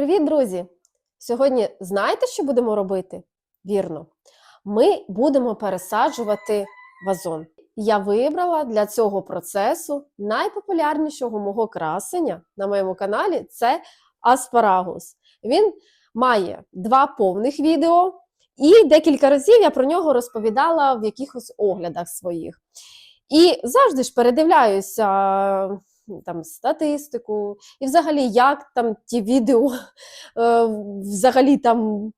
Привіт, друзі! Сьогодні знаєте, що будемо робити? Вірно, ми будемо пересаджувати вазон. Я вибрала для цього процесу найпопулярнішого мого красення на моєму каналі це аспарагус. Він має два повних відео, і декілька разів я про нього розповідала в якихось оглядах своїх. І завжди ж передивляюся там статистику, і взагалі, як там ті відео е, взагалі там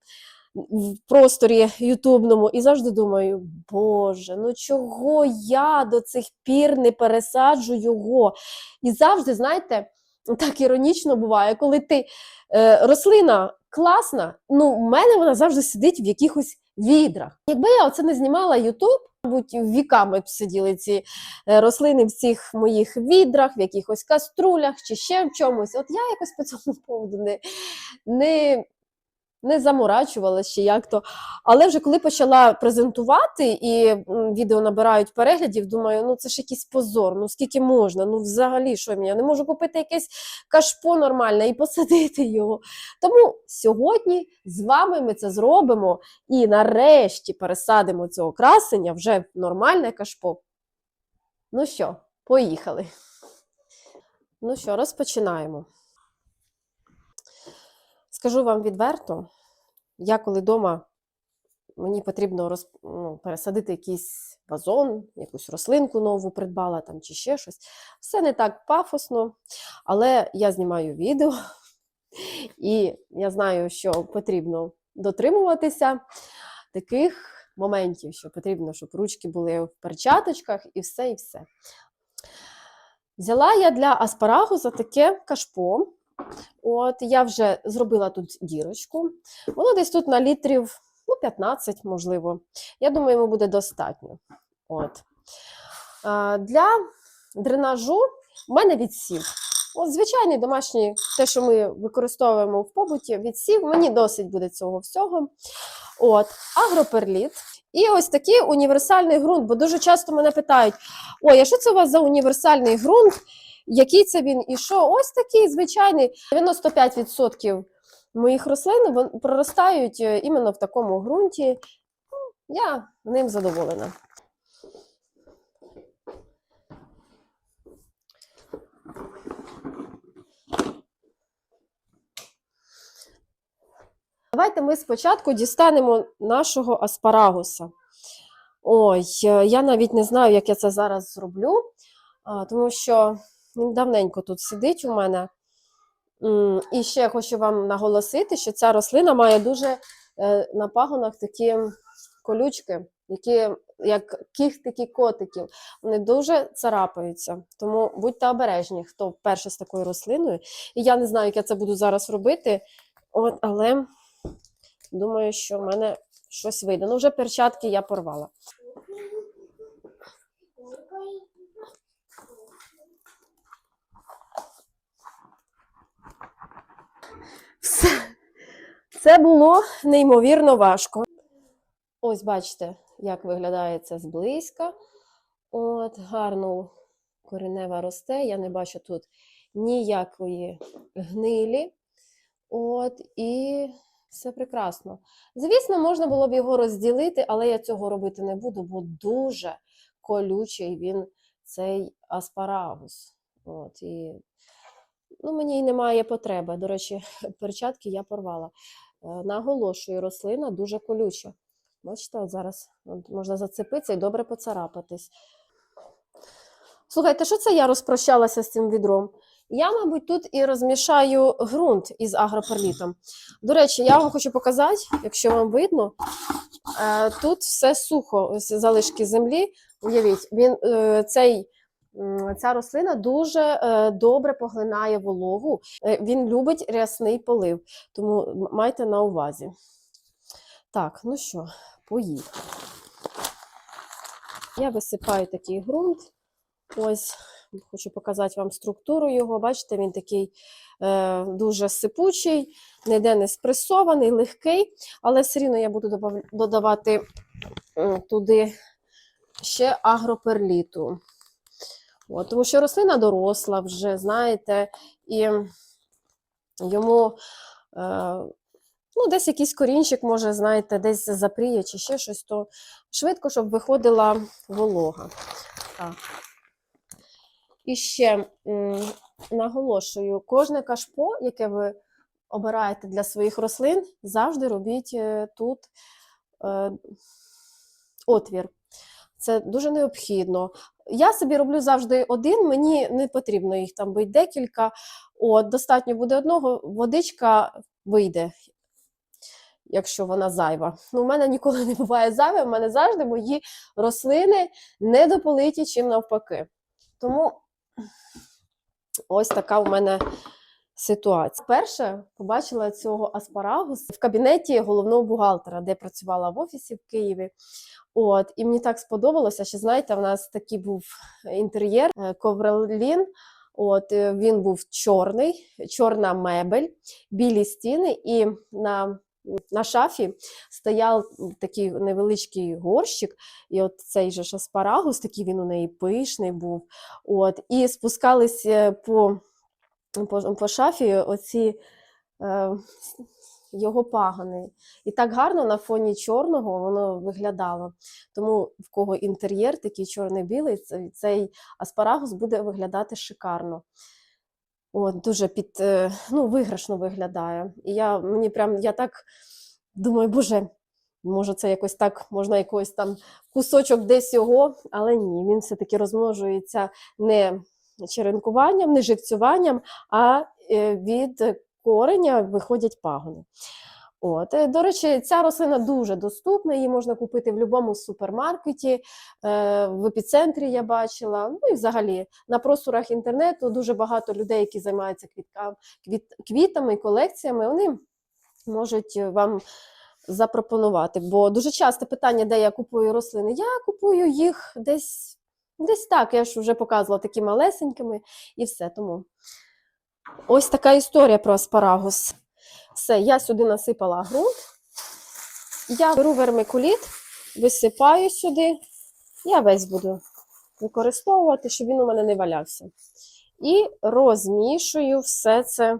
в просторі ютубному, і завжди думаю, Боже, ну чого я до цих пір не пересаджу його? І завжди, знаєте, так іронічно буває, коли ти е, рослина класна, ну, в мене вона завжди сидить в якихось відрах. Якби я оце не знімала Ютуб, мабуть, віками сиділи ці е, рослини в цих моїх відрах, в якихось каструлях чи ще в чомусь. От я якось по цьому поводу не, не, не заморачувалася чи як то. Але вже коли почала презентувати і відео набирають переглядів, думаю, ну це ж якийсь позор, ну скільки можна? Ну взагалі, що мені? Я не можу купити якесь кашпо нормальне і посадити його. Тому сьогодні з вами ми це зробимо і нарешті пересадимо цього красення вже в нормальне кашпо. Ну що, поїхали. Ну що, розпочинаємо. Скажу вам відверто, я коли вдома мені потрібно роз, ну, пересадити якийсь вазон, якусь рослинку нову придбала там, чи ще щось. Все не так пафосно, але я знімаю відео, і я знаю, що потрібно дотримуватися таких моментів, що потрібно, щоб ручки були в перчаточках і все, і все. Взяла я для аспарагуса таке кашпо. От, я вже зробила тут дірочку. Воно десь тут на літрів ну, 15, можливо. Я думаю, йому буде достатньо. От. А, для дренажу в мене відсів. От, звичайний домашній, те, що ми використовуємо в побуті, відсів, мені досить буде цього всього. От, агроперліт. І ось такий універсальний ґрунт, бо дуже часто мене питають: ой, а що це у вас за універсальний ґрунт? Який це він і що? Ось такий звичайний 95% моїх рослин проростають е, іменно в такому ґрунті. Ну, Я ним задоволена. Давайте ми спочатку дістанемо нашого аспарагуса. Ой, е, я навіть не знаю, як я це зараз зроблю, тому що він давненько тут сидить у мене. І ще хочу вам наголосити, що ця рослина має дуже е, на пагонах такі колючки, які як кіхтики котиків. Вони дуже царапаються. Тому будьте обережні, хто вперше з такою рослиною. І я не знаю, як я це буду зараз робити, от, але думаю, що в мене щось вийде. Ну, вже перчатки я порвала. Все. Це було неймовірно важко. Ось бачите, як виглядає це зблизька. От, гарно коренева росте. Я не бачу тут ніякої гнилі. От, і все прекрасно. Звісно, можна було б його розділити, але я цього робити не буду, бо дуже колючий він цей аспарагус. От, і, ну, мені й немає потреби. До речі, перчатки я порвала. Е, Наголошую, рослина дуже колюча. Бачите, от зараз можна зацепитися і добре поцарапатись. Слухайте, що це я розпрощалася з цим відром? Я, мабуть, тут і розмішаю ґрунт із агроперлітом. До речі, я вам хочу показати, якщо вам видно, е, тут все сухо, залишки землі. Уявіть, він, е, цей, ця рослина дуже е, добре поглинає вологу. Е, Він любить рясний полив, тому майте на увазі. Так, ну що, поїхали. Я висипаю такий ґрунт. Ось, хочу показати вам структуру його. Бачите, він такий е, дуже сипучий, ніде не спресований, легкий, але все рівно я буду додавати туди ще агроперліту. От, тому що рослина доросла вже, знаєте, і йому ну, десь якийсь корінчик, може, знаєте, десь запріє чи ще щось, то швидко, щоб виходила волога. Так. І ще наголошую, кожне кашпо, яке ви обираєте для своїх рослин, завжди робіть е, тут е, отвір. Це дуже необхідно. Я собі роблю завжди один, мені не потрібно їх там бить декілька. От, достатньо буде одного, водичка вийде, якщо вона зайва. Ну, у мене ніколи не буває зайве, у мене завжди мої рослини недополиті, чим навпаки. Тому ось така у мене ситуація. Перше побачила цього аспарагус в кабінеті головного бухгалтера, де працювала в офісі в Києві. От, і мені так сподобалося, що знаєте, в нас такий був інтер'єр, е, ковролін. От е, він був чорний, чорна мебель, білі стіни, і на, на шафі стояв такий невеличкий горщик, і от цей же аспарагус, такий він у неї пишний був. От, і спускались е, по, по, по шафі оці е, його пагани. І так гарно на фоні чорного воно виглядало. Тому в кого інтер'єр такий чорний-білий, цей- аспарагус буде виглядати шикарно. От, дуже під, е, ну, виграшно виглядає. І я, мені прям, я так думаю, боже, може це якось так, можна якийсь там кусочок десь його, але ні, він все-таки розмножується не черенкуванням, не живцюванням, а е, від кореня виходять пагони. От. е, До речі, ця рослина дуже доступна, її можна купити в будь-якому супермаркеті, е, в епіцентрі я бачила. Ну і взагалі на просторах інтернету дуже багато людей, які займаються квітка, квіт, квітами, колекціями, вони можуть вам запропонувати. Бо дуже часто питання, де я купую рослини. Я купую їх десь, десь так. Я ж вже показувала такі малесенькими і все. Тому ось така історія про аспарагус. Все, я сюди насипала ґрунт. Я беру вермикуліт, висипаю сюди. Я весь буду використовувати, щоб він у мене не валявся. І розмішую все це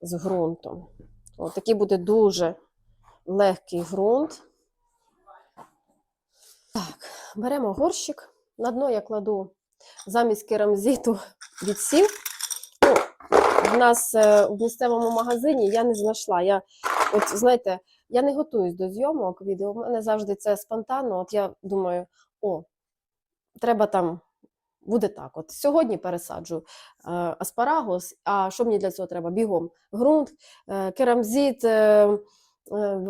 з ґрунтом. Ось такий буде дуже легкий ґрунт. Так, беремо горщик. На дно я кладу замість керамзиту відсів. Ну, в нас е, в місцевому магазині я не знайшла. Я, от, знаєте, я не готуюсь до зйомок відео. У мене завжди це спонтанно. От я думаю, о, треба там. Буде так. От сьогодні пересаджу е, аспарагус. А що мені для цього треба? Бігом ґрунт, е, керамзит, е, е,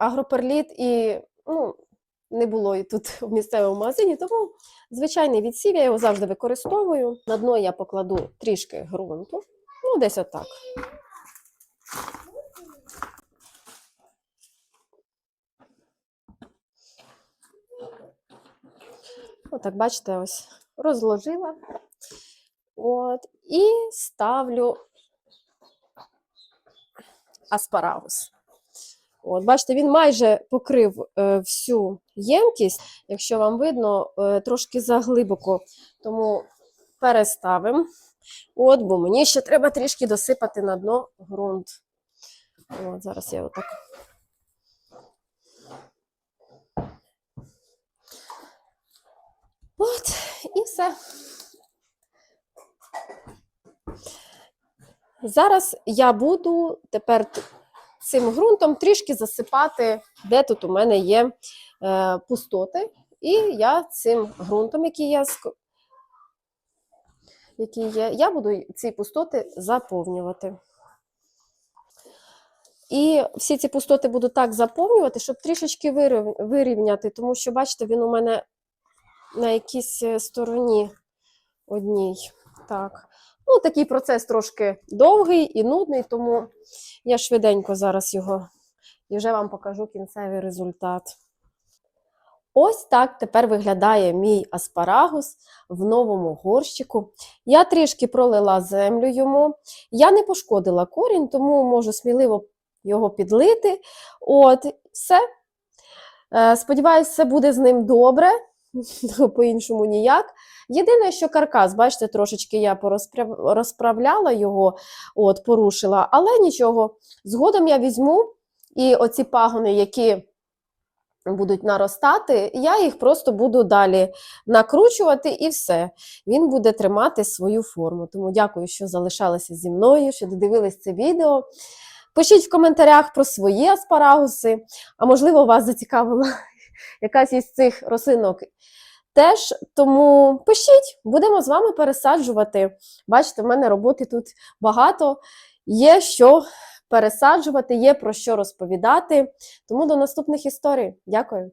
агроперліт і ну, не було і тут в місцевому магазині, тому звичайний відсів я його завжди використовую. На дно я покладу трішки ґрунту, ну десь отак. Отак, бачите, ось розложила. От, і ставлю аспарагус. От, бачите, він майже покрив е, всю ємкість, якщо вам видно, е, трошки заглибоко, тому переставимо. От, бо мені ще треба трішки досипати на дно ґрунт. От, зараз я отак. От, і все. Зараз я буду тепер цим ґрунтом трішки засипати, де тут у мене є е, пустоти. І я цим ґрунтом, який я який є, я буду ці пустоти заповнювати. І всі ці пустоти буду так заповнювати, щоб трішечки вирівняти, тому що, бачите, він у мене на якійсь е, стороні одній. Так. Ну, такий процес трошки довгий і нудний, тому я швиденько зараз його і вже вам покажу кінцевий результат. Ось так тепер виглядає мій аспарагус в новому горщику. Я трішки пролила землю йому. Я не пошкодила корінь, тому можу сміливо його підлити. От, все. Е, Сподіваюсь, все буде з ним добре. по-іншому ніяк. Єдине, що каркас, бачите, трошечки я порозпря- розправляла його, от, порушила, але нічого. Згодом я візьму і оці пагони, які будуть наростати, я їх просто буду далі накручувати і все. Він буде тримати свою форму. Тому дякую, що залишалися зі мною, що додивились це відео. Пишіть в коментарях про свої аспарагуси, а можливо, вас зацікавила якась із цих рослинок теж. Тому пишіть, будемо з вами пересаджувати. Бачите, в мене роботи тут багато. Є що пересаджувати, є про що розповідати. Тому до наступних історій. Дякую.